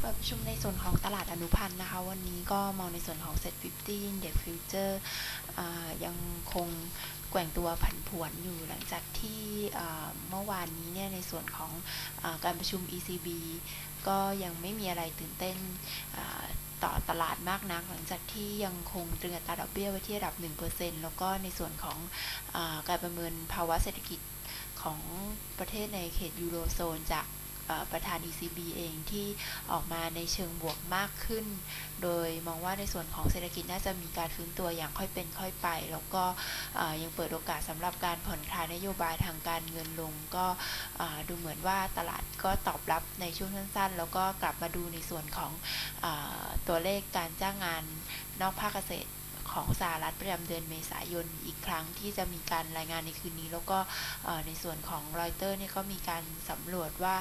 เปิดประชุมในส่วนของตลาดอนุพันธ์นะคะ วันนี้ก็มองในส่วนของ Set 50 Index Future อ่ายังคงแกว่งตัวผันผวนอยู่หลังจากที่เมื่อวานนี้เนี่ยในส่วนของอการประชุม ECB ก็ยังไม่มีอะไรตื่นเต้นต่อตลาดมากนัก หลังจากที่ยังคงตรึงอัตราดอกเบี้ยไว้ที่ระดับ 1%แล้วก็ในส่วนของอการประเมินภาวะเศรษฐกิจของประเทศในเขตยูโรโซนจาก ประธาน ECB เองที่ออกมาในเชิงบวกมากขึ้น โดยมองว่าในส่วนของเศรษฐกิจน่าจะมีการฟื้นตัวอย่างค่อยเป็นค่อยไป แล้วก็ยังเปิดโอกาสสำหรับการผ่อนคลายนโยบายทางการเงินลง ก็ดูเหมือนว่าตลาดก็ตอบรับในช่วงสั้นๆ แล้วก็กลับมาดูในส่วนของอตัวเลขการจ้างงานนอกภาคเกษตร ของสหรัฐประจำเดือนเมษายนอีกครั้งที่จะมีการรายงานในคืนนี้ แล้วก็ในส่วนของรอยเตอร์เนี่ยก็มีการสำรวจว่า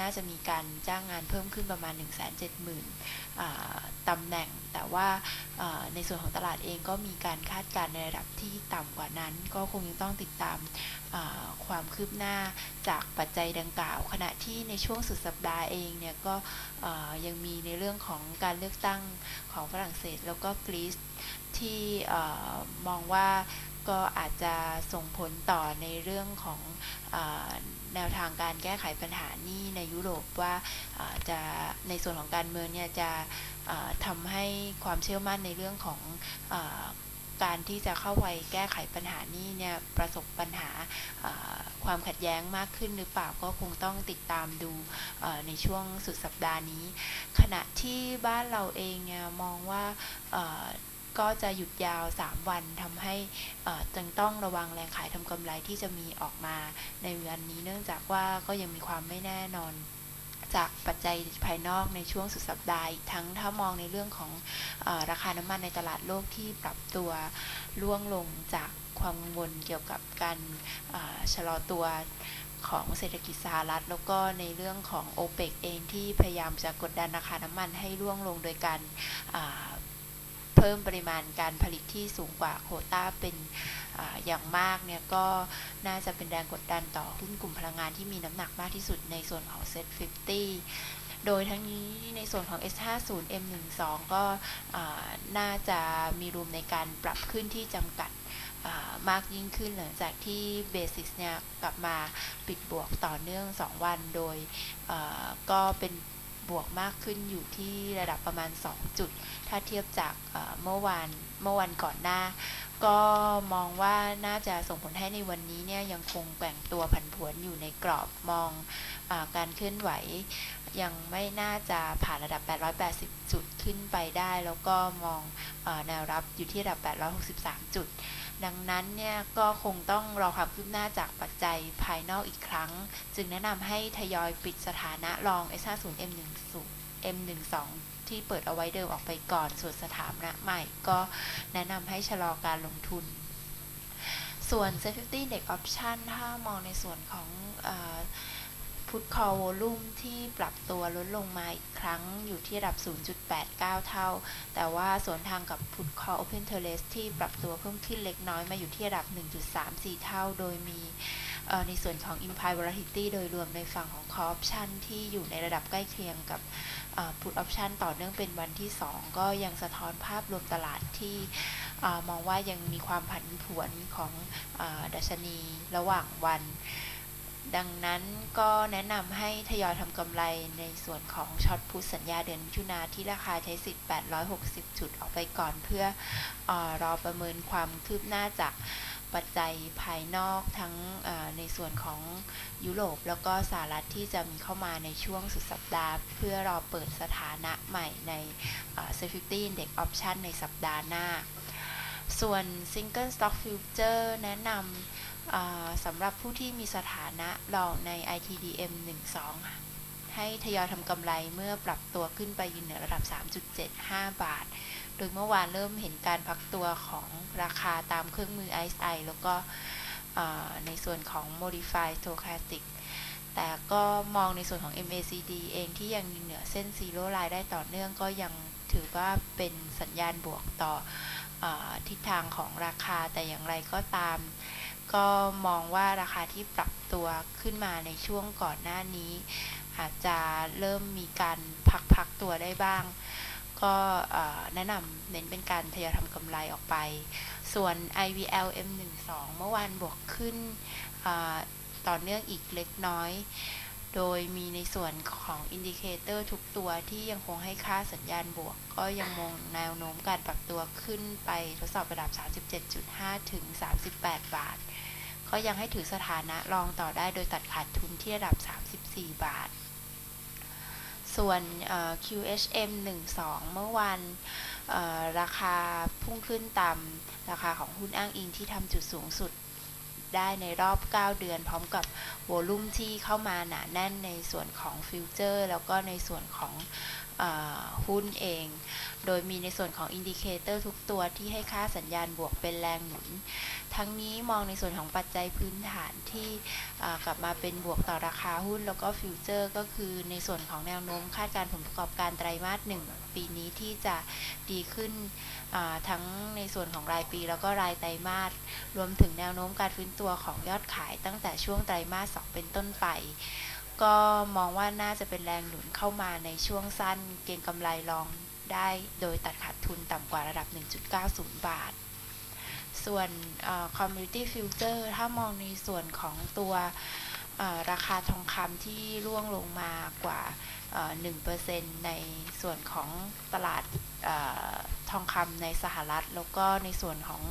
น่าจะมีการจ้างงานเพิ่มขึ้นประมาณ 1 7 0 0 0 0อ่า ตำแหน่ง แต่ว่าในส่วนของตลาดเองก็มีการคาดการณ์ในระดับที่ต่ำกว่านั้น ก็คงยังต้องติดตามความคืบหน้าจากปัจจัยดังกล่าว ขณะที่ในช่วงสุดสัปดาห์เองเนี่ยก็ยังมีในเรื่องของการเลือกตั้งของฝรั่งเศส แล้วก็กรีซที่มองว่าก็อาจจะส่งผลต่อในเรื่องของอ แนวทางการแก้ไขปัญหานี้ในยุโรปว่าจะในส่วนของการเมืองเนี่ยจะอ่าทำให้ความเชื่อมั่นในเรื่องของอการที่จะเข้าไปแก้ไขปัญหานี้เนี่ยประสบปัญหาความขัดแย้งมากขึ้นหรือเปล่าก็คงต้องติดตามดูในช่วงสุดสัปดาห์นี้ ขณะที่บ้านเราเองเนี่ยมองว่า ก็จะหยุดยาว 3 วันทำให้จึงต้องระวังแรงขายทำกำไรที่จะมีออกมาในวันนี้เนื่องจากว่าก็ยังมีความไม่แน่นอนจากปัจจัยภายนอกในช่วงสุดสัปดาห์ทั้งถ้ามองในเรื่องของอราคาน้ำมันในตลาดโลกที่ปรับตัวร่วงลงจากความกังวลเกี่ยวกับการชะลอตัวของเศรษฐกิจสหรัฐ แล้วก็ในเรื่องของ o p e ปเองที่พยายามจะกดดันราคาน้ำมันให้ร่วงลงโดยการ เพิ่มปริมาณการผลิตที่สูงกว่าโคต้าเป็นออย่างมากเนี่ยก็น่าจะเป็นแรงกดดันต่อหุ้นกลุ่มพลังงานที่มีน้ำหนักมากที่สุดในส่วนของ Set 50โดยทั้งนี้ในส่วนของ S50 M12 ก็อ่าน่าจะมีรูมในการปรับขึ้นที่จำกัดมากยิ่งขึ้นหลังจากที่เบสิสเนี่ยกลับมาปิดบวกต่อเนื่อง 2 วัน โดยก็เป็น บวกมากขึ้นอยู่ที่ระดับประมาณ 2 จุด ถ้าเทียบจากเมื่อวานเมื่อวันก่อนหน้า ก็มองว่าน่าจะส่งผลให้ในวันนี้เนี่ยยังคงแกว่งตัวผันผวนอยู่ในกรอบมองอการเคลื่อนไหว ยังไม่น่าจะผ่านระดับ 880 จุดขึ้นไปได้ แล้วก็มองอแนวรับอยู่ที่ระดับ 863 จุด ดังนั้นเนี่ยก็คงต้องรอความคืบหน้าจากปัจจัยภายนอกอีกครั้ง จึงแนะนำให้ทยอยปิดสถานะรอง S50 M10 M12 ที่เปิดเอาไว้เดิมออกไปก่อน ส่วนสถานะใหม่ก็แนะนำให้ชะลอการลงทุน ส่วน Safety Index Option ถ้ามองในส่วนของ พุท call volume ที่ปรับตัวลดลงมาอีกครั้งอยู่ที่ระดับ 0.89 เท่า แต่ว่าสวนทางกับพุท call open interest ที่ปรับตัวเพิ่มขึ้นเล็กน้อยมาอยู่ที่ระดับ 1.34 เท่า โดยมีในส่วนของ implied volatility โดยรวมในฝั่งของ call option ที่อยู่ในระดับใกล้เคียงกับ put option ต่อเนื่องเป็นวันที่ 2 ก็ยังสะท้อนภาพรวมตลาดที่มองว่ายังมีความผันผวนของอดัชนีระหว่างวัน ดังนั้นก็แนะนำให้ทยอยทำกำไรในส่วนของช็อตพุทสัญญาเดือนมิถุนาที่ราคาใช้สิทธิ์ 860 จุดออกไปก่อนเพื่ออรอประเมินความคืบหน้าจากปัจจัยภายนอกทั้งในส่วนของยุโรปแล้วก็สหรัฐที่จะมีเข้ามาในช่วงสุดสัปดาห์ เพื่อรอเปิดสถานะใหม่ใน Safety Index Option ในสัปดาห์หน้า ส่วน Single Stock Future แนะนำ สำหรับผู้ที่มีสถานะรองใน ITDM 12 ให้ทยอยทำกำไรเมื่อปรับตัวขึ้นไปยืนเหนือระดับ 3.75 บาท โดยเมื่อวานเริ่มเห็นการพักตัวของราคาตามเครื่องมือ RSI แล้วก็ในส่วนของ Modified Stochastic แต่ก็มองในส่วนของ MACD เองที่ยังยืนเหนือเส้น Zero Line ได้ต่อเนื่องก็ยังถือว่าเป็นสัญญาณบวกต่ออทิศทางของราคาแต่อย่างไรก็ตาม ก็มองว่าราคาที่ปรับตัวขึ้นมาในช่วงก่อนหน้านี้ อาจจะเริ่มมีการพักพักตัวได้บ้าง ก็แนะนำเน้นเป็นการทยอยทำกำไรออกไป ส่วน IVL M12 เมื่อวานบวกขึ้นต่อเนื่องอีกเล็กน้อย โดยมีในส่วนของอินดิเคเตอร์ทุกตัวที่ยังคงให้ค่าสัญญาณบวก ก็ยังมองแนวโน้มการปรับตัวขึ้นไปทดสอบระดับ 37.5 ถึง 38 บาท ก็ยังให้ถือสถานะรองต่อได้โดยตัดขาดทุนที่ระดับ 34 บาท ส่วน QHM 12 เมื่อวันราคาพุ่งขึ้นตามราคาของหุ้นอ้างอิงที่ทำจุดสูงสุดได้ในรอบ 9 เดือน พร้อมกับโวลุ่มที่เข้ามาหนาแน่นในส่วนของฟิวเจอร์ แล้วก็ในส่วนของ หุ้นเอง โดยมีในส่วนของอินดิเคเตอร์ทุกตัวที่ให้ค่าสัญญาณบวกเป็นแรงหนุน ทั้งนี้มองในส่วนของปัจจัยพื้นฐานที่กลับมาเป็นบวกต่อราคาหุ้นแล้วก็ฟิวเจอร์ก็คือในส่วนของแนวโน้มคาดการผลประกอบการไตรมาสหนึ่งปีนี้ที่จะดีขึ้นทั้งในส่วนของรายปี แล้วก็รายไตรมาสรวมถึงแนวโน้มการฟื้นตัวของยอดขายตั้งแต่ช่วงไตรมาส2เป็นต้นไป ก็มองว่าน่าจะเป็นแรงหนุนเข้ามาในช่วงสั้นเก็งกำไรรองได้โดยตัดขาดทุนต่ำกว่าระดับ 1.90 บาท ส่วน Commodity Future ถ้ามองในส่วนของตัวราคาทองคำที่ร่วงลงมากว่า 1%ในส่วนของตลาดออทองคำในสหรัฐ แล้วก็ในส่วนของ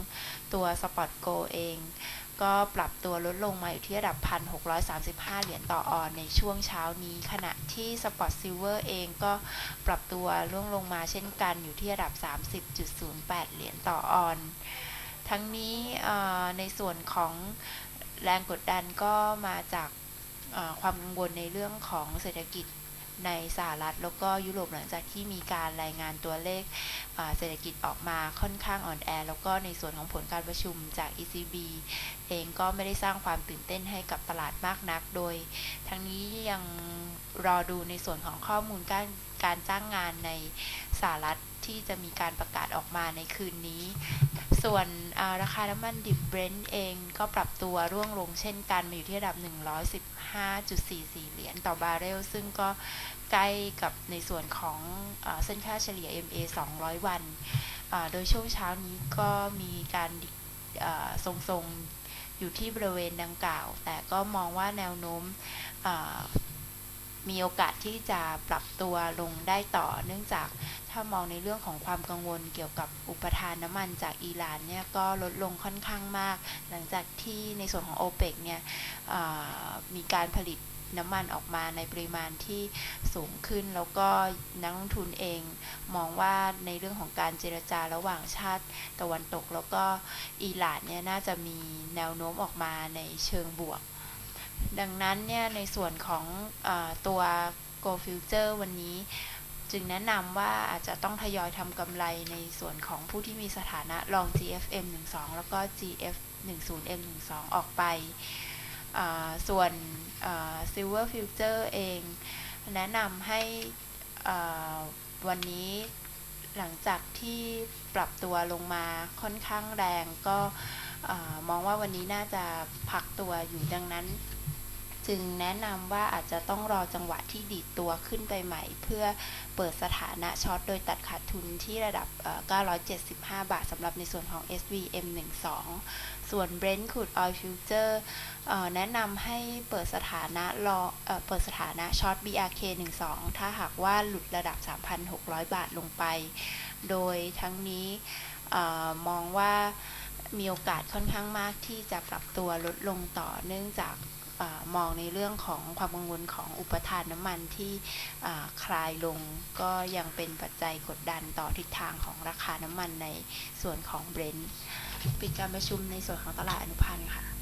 ตัว Spot Go เอง ก็ปรับตัวลดลงมาอยู่ที่ระดับ 1,635 เหรียญต่อออนในช่วงเช้านี้ ขณะที่ Spot Silver เองก็ปรับตัวร่วงลงมาเช่นกันอยู่ที่ระดับ 30.08 เหรียญต่อออน ทั้งนี้ในส่วนของแรงกดดันก็มาจากความกังวลในเรื่องของเศรษฐกิจ ในสหรัฐแล้วก็ยุโรปหลังจากที่มีการรายงานตัวเลขเศรษฐกิจออกมาค่อนข้างอ่อนแอ แล้วก็ในส่วนของผลการประชุมจาก ECB เองก็ไม่ได้สร้างความตื่นเต้นให้กับตลาดมากนัก โดยทั้งนี้ยังรอดูในส่วนของข้อมูลการการจ้างงานในสหรัฐที่จะมีการประกาศออกมาในคืนนี้ ส่วนาราคาน้ำมันดิบเบรนท์เองก็ปรับตัวร่วงลงเช่นกันมาอยู่ที่ระดับ 115.44 เหรียญต่อบาร์เรล ซึ่งก็ใกล้กับในส่วนของอเส้นค่าเฉลี่ย MA 200 วัน โดยช่วงเช้านี้ก็มีการทรงๆอยู่ที่บริเวณดังกล่าว แต่ก็มองว่าแนวโน้ม มีโอกาสที่จะปรับตัวลงได้ต่อ เนื่องจากถ้ามองในเรื่องของความกังวลเกี่ยวกับอุปทานน้ำมันจากอิหร่านเนี่ยก็ลดลงค่อนข้างมาก หลังจากที่ในส่วนของ o p e ปกเนี่ยมีการผลิตน้ำมันออกมาในปริมาณที่สูงขึ้น แล้วก็นักลงทุนเองมองว่าในเรื่องของการเจรจาระหว่างชาติตะวันตก แล้วก็อิหร่านเนี่ยน่าจะมีแนวโน้มออกมาในเชิงบวก ดังนั้นเนี่ยในส่วนของอตัว Go Future วันนี้ จึงแนะนำว่าอาจจะต้องทยอยทำกำไรในส่วนของผู้ที่มีสถานะรอง GFM 12แล้วก็ GF 10 M 12ออกไปอ่าส่วน Silver Future เอง แนะนำให้วันนี้หลังจากที่ปรับตัวลงมาค่อนข้างแรงก็อมองว่าวันนี้น่าจะพักตัวอยู่ดังนั้น จึงแนะนำว่าอาจจะต้องรอจังหวะที่ดีดตัวขึ้นไปใหม่ เพื่อเปิดสถานะช็อตโดยตัดขาดทุนที่ระดับ 975 บาทสำหรับในส่วนของ SVM 12 ส่วน Brent Crude Oil Future แนะนำให้เปิดสถานะรอเอ่อเปิดสถานะช็อต BRK 12 ถ้าหากว่าหลุดระดับ 3,600 บาทลงไป โดยทั้งนี้อมองว่ามีโอกาสค่อนข้างมากที่จะปรับตัวลดลงต่อเนื่องจาก อมองในเรื่องของความกังวลของอุปทานน้ำมันที่คลายลงก็ยังเป็นปัจจัยกดดันต่อทิศทางของราคาน้ำมันในส่วนของเบรนท์ปิดการประชุมในส่วนของตลาดอนุพันธ์ค่ะ